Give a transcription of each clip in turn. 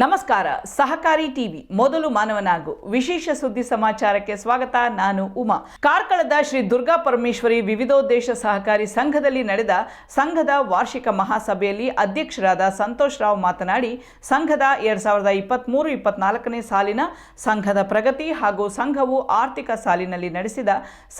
ನಮಸ್ಕಾರ, ಸಹಕಾರಿ ಟಿವಿ, ಮೊದಲು ಮಾನವನಾಗು. ವಿಶೇಷ ಸುದ್ದಿ ಸಮಾಚಾರಕ್ಕೆ ಸ್ವಾಗತ, ನಾನು ಉಮಾ. ಕಾರ್ಕಳದ ಶ್ರೀ ದುರ್ಗಾ ಪರಮೇಶ್ವರಿ ವಿವಿಧೋದ್ದೇಶ ಸಹಕಾರಿ ಸಂಘದಲ್ಲಿ ನಡೆದ ಸಂಘದ ವಾರ್ಷಿಕ ಮಹಾಸಭೆಯಲ್ಲಿ ಅಧ್ಯಕ್ಷರಾದ ಸಂತೋಷ್ ರಾವ್ ಮಾತನಾಡಿ, ಸಂಘದ ಎರಡ್ ಸಾವಿರದ ಇಪ್ಪತ್ತ್ಮೂರು ಇಪ್ಪತ್ನಾಲ್ಕನೇ ಸಾಲಿನ ಸಂಘದ ಪ್ರಗತಿ ಹಾಗೂ ಸಂಘವು ಆರ್ಥಿಕ ಸಾಲಿನಲ್ಲಿ ನಡೆಸಿದ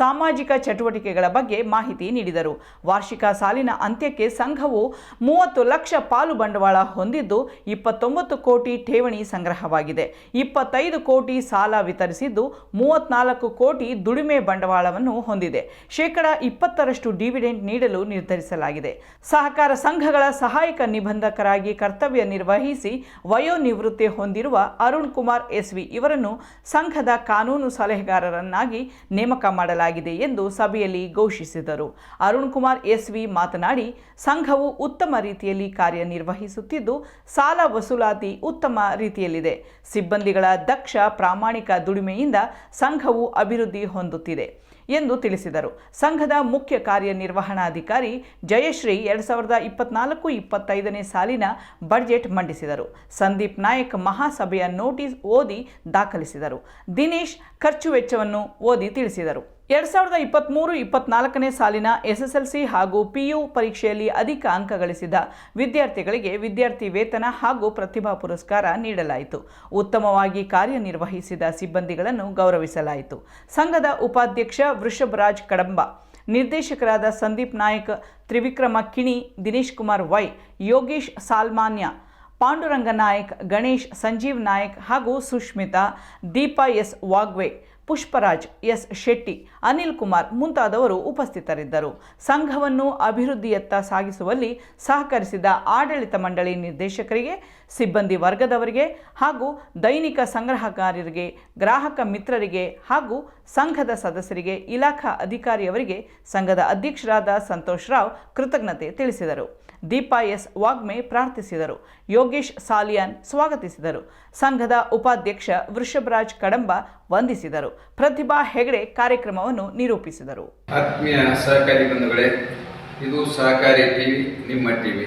ಸಾಮಾಜಿಕ ಚಟುವಟಿಕೆಗಳ ಬಗ್ಗೆ ಮಾಹಿತಿ ನೀಡಿದರು. ವಾರ್ಷಿಕ ಸಾಲಿನ ಅಂತ್ಯಕ್ಕೆ ಸಂಘವು ಮೂವತ್ತು ಲಕ್ಷ ಪಾಲು ಬಂಡವಾಳ ಹೊಂದಿದ್ದು, ಇಪ್ಪತ್ತೊಂಬತ್ತು ಕೋಟಿ ಠೇವಣಿ ಸಂಗ್ರಹವಾಗಿದೆ. ಇಪ್ಪತ್ತೈದು ಕೋಟಿ ಸಾಲ ವಿತರಿಸಿದ್ದು ಮೂವತ್ನಾಲ್ಕು ಕೋಟಿ ದುಡಿಮೆ ಬಂಡವಾಳವನ್ನು ಹೊಂದಿದೆ. ಶೇಕಡ ಇಪ್ಪತ್ತರಷ್ಟು ಡಿವಿಡೆಂಟ್ ನೀಡಲು ನಿರ್ಧರಿಸಲಾಗಿದೆ. ಸಹಕಾರ ಸಂಘಗಳ ಸಹಾಯಕ ನಿಬಂಧಕರಾಗಿ ಕರ್ತವ್ಯ ನಿರ್ವಹಿಸಿ ವಯೋನಿವೃತ್ತಿ ಹೊಂದಿರುವ ಅರುಣ್ ಕುಮಾರ್ ಎಸ್ವಿ ಇವರನ್ನು ಸಂಘದ ಕಾನೂನು ಸಲಹೆಗಾರರನ್ನಾಗಿ ನೇಮಕ ಮಾಡಲಾಗಿದೆ ಎಂದು ಸಭೆಯಲ್ಲಿ ಘೋಷಿಸಿದರು. ಅರುಣ್ ಕುಮಾರ್ ಎಸ್ವಿ ಮಾತನಾಡಿ, ಸಂಘವು ಉತ್ತಮ ರೀತಿಯಲ್ಲಿ ಕಾರ್ಯನಿರ್ವಹಿಸುತ್ತಿದ್ದು, ಸಾಲ ವಸೂಲಾತಿ ಉತ್ತಮ ರೀತಿಯಲ್ಲಿದೆ. ಸಿಬ್ಬಂದಿಗಳ ದಕ್ಷ ಪ್ರಾಮಾಣಿಕ ದುಡಿಮೆಯಿಂದ ಸಂಘವು ಅಭಿವೃದ್ಧಿ ಹೊಂದುತ್ತಿದೆ ಎಂದು ತಿಳಿಸಿದರು. ಸಂಘದ ಮುಖ್ಯ ಕಾರ್ಯನಿರ್ವಹಣಾಧಿಕಾರಿ ಜಯಶ್ರೀ ಎರಡು ಸಾವಿರದ ಇಪ್ಪತ್ನಾಲ್ಕು ಇಪ್ಪತ್ತೈದನೇ ಸಾಲಿನ ಬಡ್ಜೆಟ್ ಮಂಡಿಸಿದರು. ಸಂದೀಪ್ ನಾಯಕ್ ಮಹಾಸಭೆಯ ನೋಟಿಸ್ ಓದಿ ದಾಖಲಿಸಿದರು. ದಿನೇಶ್ ಖರ್ಚು ವೆಚ್ಚವನ್ನು ಓದಿ ತಿಳಿಸಿದರು. ಎರಡು ಸಾವಿರದ ಇಪ್ಪತ್ತ್ಮೂರು ಇಪ್ಪತ್ನಾಲ್ಕನೇ ಸಾಲಿನ ಎಸ್ಎಸ್ಎಲ್ಸಿ ಹಾಗೂ ಪಿಯು ಪರೀಕ್ಷೆಯಲ್ಲಿ ಅಧಿಕ ಅಂಕ ಗಳಿಸಿದ ವಿದ್ಯಾರ್ಥಿಗಳಿಗೆ ವಿದ್ಯಾರ್ಥಿ ವೇತನ ಹಾಗೂ ಪ್ರತಿಭಾ ಪುರಸ್ಕಾರ ನೀಡಲಾಯಿತು. ಉತ್ತಮವಾಗಿ ಕಾರ್ಯನಿರ್ವಹಿಸಿದ ಸಿಬ್ಬಂದಿಗಳನ್ನು ಗೌರವಿಸಲಾಯಿತು. ಸಂಘದ ಉಪಾಧ್ಯಕ್ಷ ವೃಷಭರಾಜ್ ಕಡಂಬ, ನಿರ್ದೇಶಕರಾದ ಸಂದೀಪ್ ನಾಯಕ್, ತ್ರಿವಿಕ್ರಮ ಕಿಣಿ, ದಿನೇಶ್ ಕುಮಾರ್ ವೈ, ಯೋಗೇಶ್ ಸಾಲ್ಮಾನ್ಯ, ಪಾಂಡುರಂಗ ನಾಯಕ್, ಗಣೇಶ್, ಸಂಜೀವ್ ನಾಯಕ್ ಹಾಗೂ ಸುಷ್ಮಿತಾ ದೀಪಾ ಎಸ್ ವಾಗ್ವೆ ಪುಷ್ಪರಾಜ್ ಎಸ್. ಶೆಟ್ಟಿ ಅನಿಲ್ ಕುಮಾರ್ ಮುಂತಾದವರು ಉಪಸ್ಥಿತರಿದ್ದರು. ಸಂಘವನ್ನು ಅಭಿವೃದ್ಧಿಯತ್ತ ಸಾಗಿಸುವಲ್ಲಿ ಸಹಕರಿಸಿದ ಆಡಳಿತ ಮಂಡಳಿ ನಿರ್ದೇಶಕರಿಗೆ ಸಿಬ್ಬಂದಿ ವರ್ಗದವರಿಗೆ ಹಾಗೂ ದೈನಿಕ ಸಂಗ್ರಹಕಾರರಿಗೆ, ಗ್ರಾಹಕ ಮಿತ್ರರಿಗೆ ಹಾಗೂ ಸಂಘದ ಸದಸ್ಯರಿಗೆ, ಇಲಾಖಾ ಅಧಿಕಾರಿಯವರಿಗೆ ಸಂಘದ ಅಧ್ಯಕ್ಷರಾದ ಸಂತೋಷ್ ರಾವ್ ಕೃತಜ್ಞತೆ ತಿಳಿಸಿದರು. ದೀಪಾ ಎಸ್ ವಾಗ್ಮೆ ಪ್ರಾರ್ಥಿಸಿದರು. ಯೋಗೇಶ್ ಸಾಲಿಯಾನ್ ಸ್ವಾಗತಿಸಿದರು. ಸಂಘದ ಉಪಾಧ್ಯಕ್ಷ ವೃಷಭರಾಜ್ ಕಡಂಬ ವಂದಿಸಿದರು. ಪ್ರತಿಭಾ ಹೆಗಡೆ ಕಾರ್ಯಕ್ರಮವನ್ನು ನಿರೂಪಿಸಿದರು. ಆತ್ಮೀಯ ಸಹಕಾರಿ ಬಂಧುಗಳೇ, ಇದು ಸಹಕಾರಿ ಟಿವಿ, ನಿಮ್ಮ ಟಿವಿ.